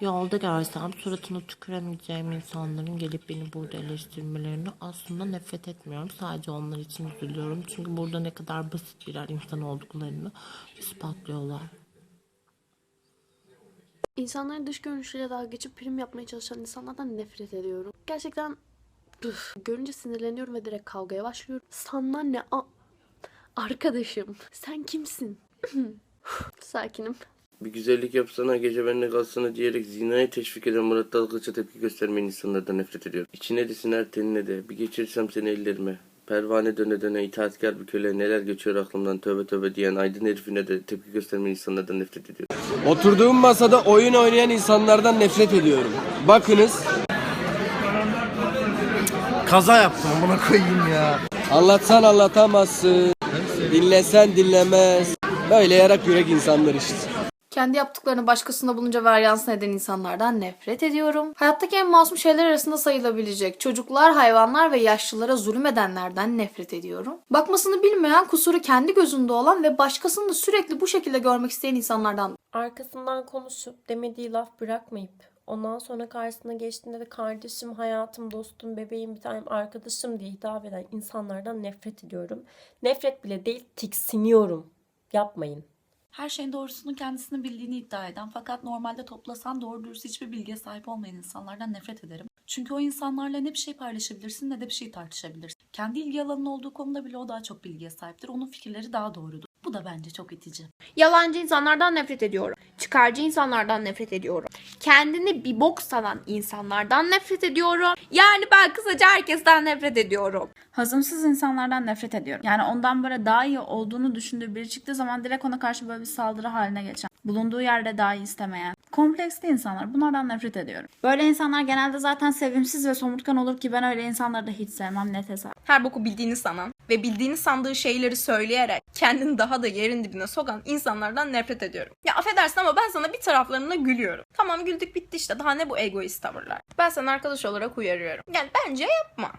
Yolda görsem suratına tüküremeyeceğim insanların gelip beni burada eleştirmelerini aslında nefret etmiyorum. Sadece onlar için üzülüyorum. Çünkü burada ne kadar basit birer insan olduklarını ispatlıyorlar. İnsanların dış görünüşüyle dalga geçip prim yapmaya çalışan insanlardan nefret ediyorum. Gerçekten üf, görünce sinirleniyorum ve direkt kavgaya başlıyorum. Sana ne a- Arkadaşım sen kimsin? Sakinim. Bir güzellik yapsana gece benimle kalsana diyerek zinaya teşvik eden Murat Dalgıç'a tepki göstermeyen insanlardan nefret ediyorum. İçine desin her tenine de bir geçirsem seni ellerime. Pervane döne döne itaatkar bir köle neler geçiyor aklımdan tövbe tövbe diyen aydın herifine de tepki göstermeyen insanlardan nefret ediyorum. Oturduğum masada oyun oynayan insanlardan nefret ediyorum. Bakınız Kaza yaptım amına koyayım ya. anlatsan anlatamazsın. Dinlesen dinlemez. Böyle yarak yürek insanlar işte. Kendi yaptıklarını başkasına bulunca varyansın eden insanlardan nefret ediyorum. Hayattaki en masum şeyler arasında sayılabilecek çocuklar, hayvanlar ve yaşlılara zulüm edenlerden nefret ediyorum. Bakmasını bilmeyen, kusuru kendi gözünde olan ve başkasını da sürekli bu şekilde görmek isteyen insanlardan arkasından konuşup demediği laf bırakmayıp ondan sonra karşısına geçtiğinde de kardeşim, hayatım, dostum, bebeğim, bir tanem arkadaşım diye hitap eden insanlardan nefret ediyorum. Nefret bile değil, tiksiniyorum. Yapmayın. Her şeyin doğrusunu kendisini bildiğini iddia eden fakat normalde toplasan doğru dürüst hiçbir bilgiye sahip olmayan insanlardan nefret ederim. Çünkü o insanlarla ne bir şey paylaşabilirsin ne de bir şey tartışabilirsin. Kendi ilgi alanının olduğu konuda bile o daha çok bilgiye sahiptir. Onun fikirleri daha doğrudur. Bu da bence çok itici. Yalancı insanlardan nefret ediyorum. Çıkarcı insanlardan nefret ediyorum. Kendini bir bok sanan insanlardan nefret ediyorum. Yani ben kısaca herkesten nefret ediyorum. Hazımsız insanlardan nefret ediyorum. Yani ondan böyle daha iyi olduğunu düşündüğü biri çıktığı zaman direkt ona karşı böyle bir saldırı haline geçen. Bulunduğu yerde daha iyi istemeyen. Kompleksli insanlar. Bunlardan nefret ediyorum. Böyle insanlar genelde zaten sevimsiz ve somurtkan olur ki ben öyle insanları da hiç sevmem net hesap. her boku bildiğini sanan ve bildiğini sandığı şeyleri söyleyerek kendini daha da yerin dibine sokan insanlardan nefret ediyorum. Ya affedersin ama ben sana bir taraflarına gülüyorum. Tamam güldük bitti işte daha ne bu egoist tavırlar. Ben sana arkadaş olarak uyarıyorum. Yani bence yapma.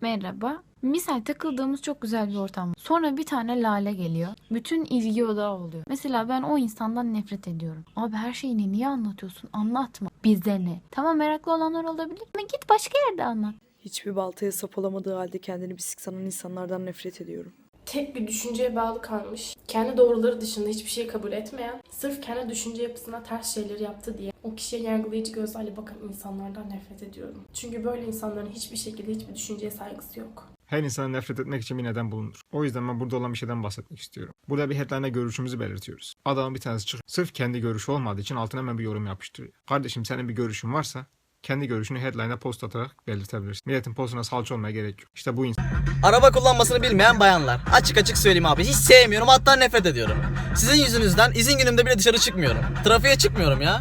Merhaba. Misal takıldığımız çok güzel bir ortam. Sonra bir tane lale geliyor. Bütün ilgi odağı oluyor. Mesela ben o insandan nefret ediyorum. Abi her şeyini niye anlatıyorsun? Anlatma. Bize ne? Tamam meraklı olanlar olabilir ama git başka yerde anlat. Hiçbir baltaya sap olamadığı halde kendini bisik sanan insanlardan nefret ediyorum. Tek bir düşünceye bağlı kalmış, kendi doğruları dışında hiçbir şey kabul etmeyen, sırf kendi düşünce yapısına ters şeyleri yaptı diye o kişiye yargılayıcı gözlerle bakan insanlardan nefret ediyorum. Çünkü böyle insanların hiçbir şekilde hiçbir düşünceye saygısı yok. Her insana nefret etmek için bir neden bulunur. O yüzden ben burada olan bir şeyden bahsetmek istiyorum. Burada bir headline'da görüşümüzü belirtiyoruz. Adamın bir tanesi çıkıyor. Sırf kendi görüşü olmadığı için altına hemen bir yorum yapıştırıyor. Kardeşim senin bir görüşün varsa kendi görüşünü headline'a post atarak belirtebilirsin. Milletin postuna salça olmaya gerek yok. İşte bu insan. Araba kullanmasını bilmeyen bayanlar. Açık açık söyleyeyim abi. Hiç sevmiyorum hatta nefret ediyorum. Sizin yüzünüzden izin günümde bile dışarı çıkmıyorum. Trafiğe çıkmıyorum ya.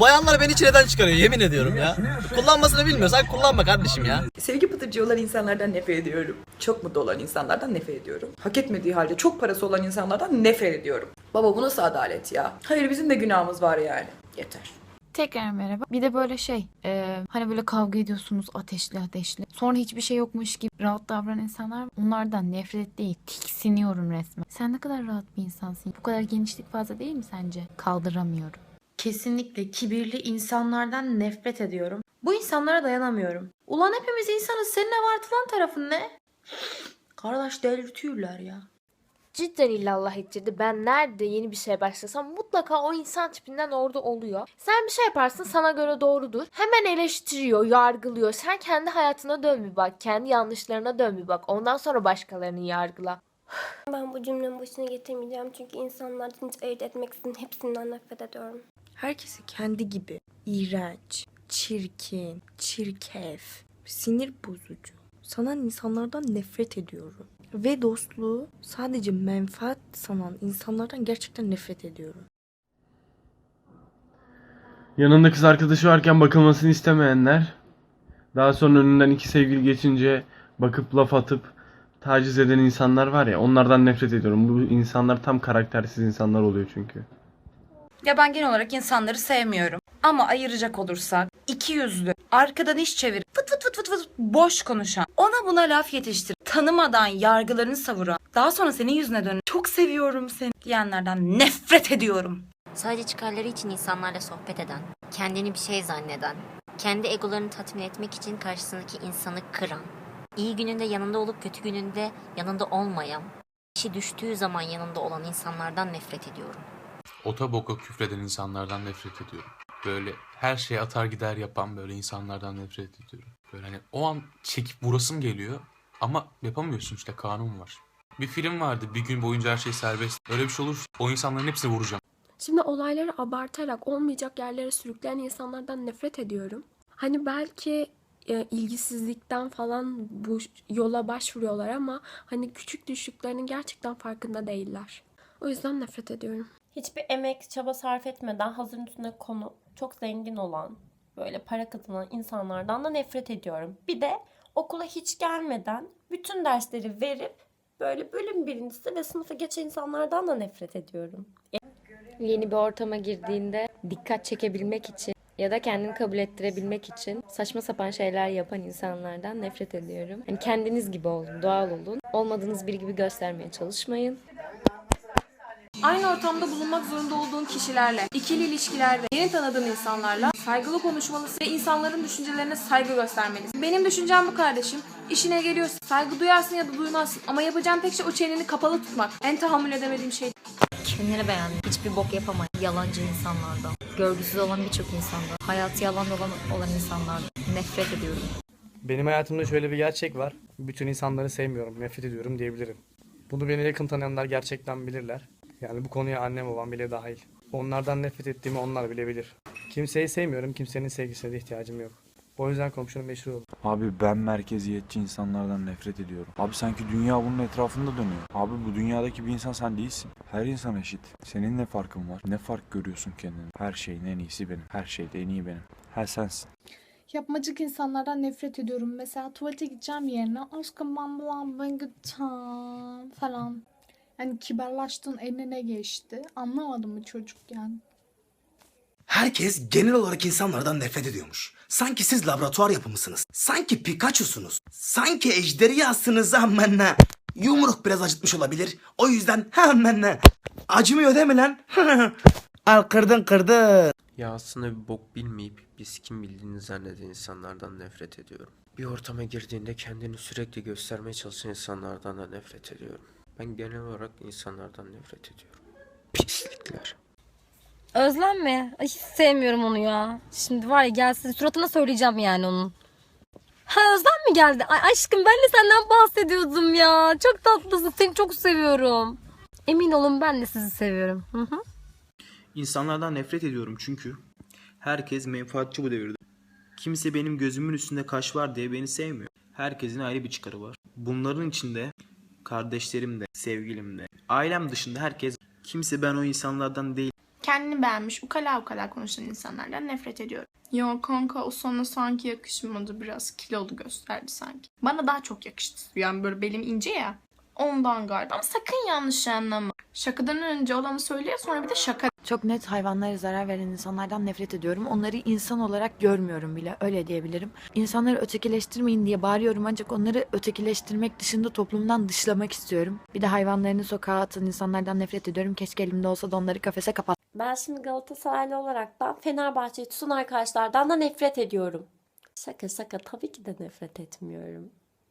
Bayanlar beni çileden çıkarıyor yemin ediyorum ya. Kullanmasını bilmiyorsan kullanma kardeşim ya. Sevgi pıtırcı olan insanlardan nefret ediyorum. Çok mutlu olan insanlardan nefret ediyorum. Hak etmediği halde çok parası olan insanlardan nefret ediyorum. Baba bu nasıl adalet ya? Hayır bizim de günahımız var yani. Yeter. Tekrar merhaba. Bir de böyle şey, e, hani böyle kavga ediyorsunuz ateşli ateşli. Sonra hiçbir şey yokmuş gibi rahat davranan insanlar onlardan nefret değil, tiksiniyorum resmen. Sen ne kadar rahat bir insansın. Bu kadar genişlik fazla değil mi sence? Kaldıramıyorum. Kesinlikle kibirli insanlardan nefret ediyorum. Bu insanlara dayanamıyorum. Ulan hepimiz insanız. Senin abartılan tarafın ne? Kardeş delirtiyorlar ya. Cidden illallah ettirdi. Ben nerede yeni bir şey başlasam mutlaka o insan tipinden orada oluyor. Sen bir şey yaparsın sana göre doğrudur. Hemen eleştiriyor, yargılıyor. Sen kendi hayatına dön bir bak. Kendi yanlışlarına dön bir bak. Ondan sonra başkalarını yargıla. Ben bu cümlenin başına getirmeyeceğim çünkü insanlardan hiç ayırt etmeksizin hepsinden nefret ediyorum. Herkesi kendi gibi iğrenç, çirkin, çirkef, sinir bozucu sanan insanlardan nefret ediyorum. Ve dostluğu sadece menfaat sanan insanlardan gerçekten nefret ediyorum. Yanında kız arkadaşı varken bakılmasını istemeyenler. Daha sonra önünden iki sevgili geçince bakıp laf atıp taciz eden insanlar var ya onlardan nefret ediyorum. Bu insanlar tam karaktersiz insanlar oluyor çünkü. Ya ben genel olarak insanları sevmiyorum. Ama ayıracak olursak iki yüzlü, arkadan iş çevir, fıt fıt fıt fıt fıt boş konuşan, ona buna laf yetiştir, tanımadan yargılarını savuran, daha sonra senin yüzüne dönüp çok seviyorum seni diyenlerden nefret ediyorum. Sadece çıkarları için insanlarla sohbet eden, kendini bir şey zanneden, kendi egolarını tatmin etmek için karşısındaki insanı kıran, iyi gününde yanında olup kötü gününde yanında olmayan, işi düştüğü zaman yanında olan insanlardan nefret ediyorum. Ota boka küfreden insanlardan nefret ediyorum. Böyle her şeyi atar gider yapan böyle insanlardan nefret ediyorum. Böyle hani o an çekip vurasım geliyor ama yapamıyorsun işte kanun var. Bir film vardı bir gün boyunca her şey serbest. Öyle bir şey olur o insanların hepsini vuracağım. Şimdi olayları abartarak olmayacak yerlere sürükleyen insanlardan nefret ediyorum. Hani belki e, ilgisizlikten falan bu yola başvuruyorlar ama hani küçük düştüklerinin gerçekten farkında değiller. O yüzden nefret ediyorum. Hiçbir emek, çaba sarf etmeden hazırın üstüne konu çok zengin olan, böyle para kazanan insanlardan da nefret ediyorum. Bir de okula hiç gelmeden bütün dersleri verip böyle bölüm birincisi ve sınıfa geçen insanlardan da nefret ediyorum. Yeni bir ortama girdiğinde dikkat çekebilmek için ya da kendini kabul ettirebilmek için saçma sapan şeyler yapan insanlardan nefret ediyorum. Yani kendiniz gibi olun, doğal olun. Olmadığınız biri gibi göstermeye çalışmayın. Aynı ortamda bulunmak zorunda olduğun kişilerle, ikili ilişkilerde, yeni tanıdığın insanlarla saygılı konuşmalısın ve insanların düşüncelerine saygı göstermelisin. Benim düşüncem bu kardeşim. İşine geliyorsun, saygı duyarsın ya da duymazsın ama yapacağın tek şey o çeneni kapalı tutmak. En tahammül edemediğim şey. Kendini beğen, hiçbir bok yapamayan yalancı insanlardan, görgüsüz olan birçok insandan, hayatı yalan olan, olan insanlardan nefret ediyorum. Benim hayatımda şöyle bir gerçek var. Bütün insanları sevmiyorum, nefret ediyorum diyebilirim. Bunu beni yakın tanıyanlar gerçekten bilirler. Yani bu konuya annem babam bile dahil. Onlardan nefret ettiğimi onlar bile bilir. Kimseyi sevmiyorum, kimsenin sevgisine de ihtiyacım yok. O yüzden komşunun meşhur oldum. Abi ben merkeziyetçi insanlardan nefret ediyorum. Abi sanki dünya bunun etrafında dönüyor. Abi bu dünyadaki bir insan sen değilsin. Her insan eşit. Senin ne farkın var? Ne fark görüyorsun kendini? Her şeyin en iyisi benim. Her şeyde en iyi benim. Her sensin. Yapmacık insanlardan nefret ediyorum. Mesela tuvalete gideceğim yerine aşkım ben bulan ben gideceğim falan. Yani kibarlaştığın eline ne geçti? Anlamadım mı çocuk yani? Herkes genel olarak insanlardan nefret ediyormuş. Sanki siz laboratuvar yapımısınız. Sanki Pikachu'sunuz. Sanki ejderhasınız amına. Yumruk biraz acıtmış olabilir. O yüzden hemen acımıyor değil mi lan? Al kırdın kırdın. Ya aslında bir bok bilmeyip bir sikim bildiğini zanneden insanlardan nefret ediyorum. Bir ortama girdiğinde kendini sürekli göstermeye çalışan insanlardan da nefret ediyorum. Ben genel olarak insanlardan nefret ediyorum. Pislikler. Özlem mi? Ay hiç sevmiyorum onu ya. Şimdi var ya gelsin suratına söyleyeceğim yani onun. Ha Özlem mi geldi? Ay aşkım ben de senden bahsediyordum ya. Çok tatlısın. Seni çok seviyorum. Emin olun ben de sizi seviyorum. Hı hı. İnsanlardan nefret ediyorum çünkü herkes menfaatçi bu devirde. Kimse benim gözümün üstünde kaş var diye beni sevmiyor. Herkesin ayrı bir çıkarı var. Bunların içinde kardeşlerim de, sevgilim de, ailem dışında herkes kimse ben o insanlardan değil. Kendini beğenmiş, ukala ukala konuşan insanlardan nefret ediyorum. Ya kanka o sana sanki yakışmadı. Biraz kilolu gösterdi sanki. Bana daha çok yakıştı. Yani böyle belim ince ya. Ondan galiba. Ama sakın yanlış anlama. Şakadan önce olanı söylüyor sonra bir de şaka Çok net hayvanlara zarar veren insanlardan nefret ediyorum. Onları insan olarak görmüyorum bile. Öyle diyebilirim. İnsanları ötekileştirmeyin diye bağırıyorum ancak onları ötekileştirmek dışında toplumdan dışlamak istiyorum. Bir de hayvanlarını sokağa atan insanlardan nefret ediyorum. Keşke elimde olsa da onları kafese kapat. Ben şimdi Galatasaraylı olarak da Fenerbahçe'yi tutan arkadaşlardan da nefret ediyorum. Şaka şaka tabii ki de nefret etmiyorum.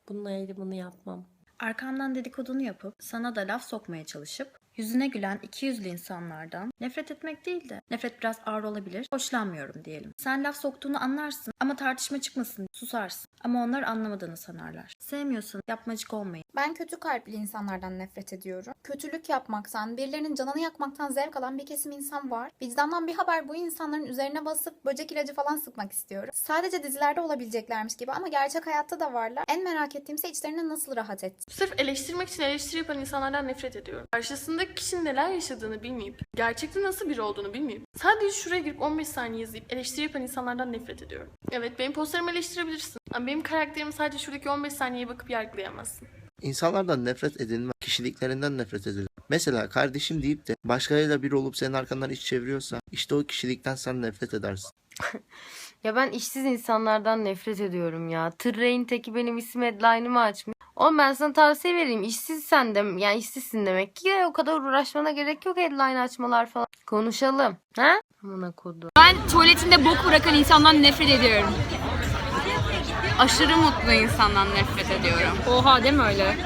Bunun ayrımını yapmam. Arkandan dedikodunu yapıp sana da laf sokmaya çalışıp yüzüne gülen iki yüzlü insanlardan nefret etmek değil de nefret biraz ağır olabilir. Hoşlanmıyorum diyelim. Sen laf soktuğunu anlarsın ama tartışma çıkmasın susarsın. Ama onlar anlamadığını sanarlar. Sevmiyorsan yapmacık olmayın. Ben kötü kalpli insanlardan nefret ediyorum. Kötülük yapmaktan, birilerinin canını yakmaktan zevk alan bir kesim insan var. Vicdandan bir haber bu insanların üzerine basıp böcek ilacı falan sıkmak istiyorum. Sadece dizilerde olabileceklermiş gibi ama gerçek hayatta da varlar. En merak ettiğimse içlerine nasıl rahat etti. Sırf eleştirmek için eleştiri yapan insanlardan nefret ediyorum. Karşısındaki kişinin neler yaşadığını bilmeyip, gerçekte nasıl biri olduğunu bilmeyip, sadece şuraya girip 15 saniye izleyip eleştiri yapan insanlardan nefret ediyorum. Evet benim posterimi eleştirebilirsin ama benim karakterimi sadece şuradaki 15 saniyeye bakıp yargılayamazsın. İnsanlardan nefret edilme, kişiliklerinden nefret edilir. Mesela kardeşim deyip de başkalarıyla bir olup senin arkandan iş çeviriyorsa işte o kişilikten sen nefret edersin. Ya ben işsiz insanlardan nefret ediyorum ya. Tırreğin teki benim isim headline'ımı açmış. Oğlum ben sana tavsiye vereyim. İşsizsen de yani işsizsin demek ki o kadar uğraşmana gerek yok headline açmalar falan. Konuşalım. Ha? Amına kodu. Ben tuvaletinde bok bırakan insandan nefret ediyorum. Aşırı mutlu insandan nefret ediyorum. Oha değil mi öyle?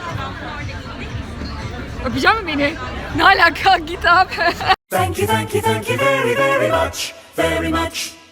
Öpecek mi beni? Ne alaka? Git abi. Thank you, thank you, thank you very, very much, very much.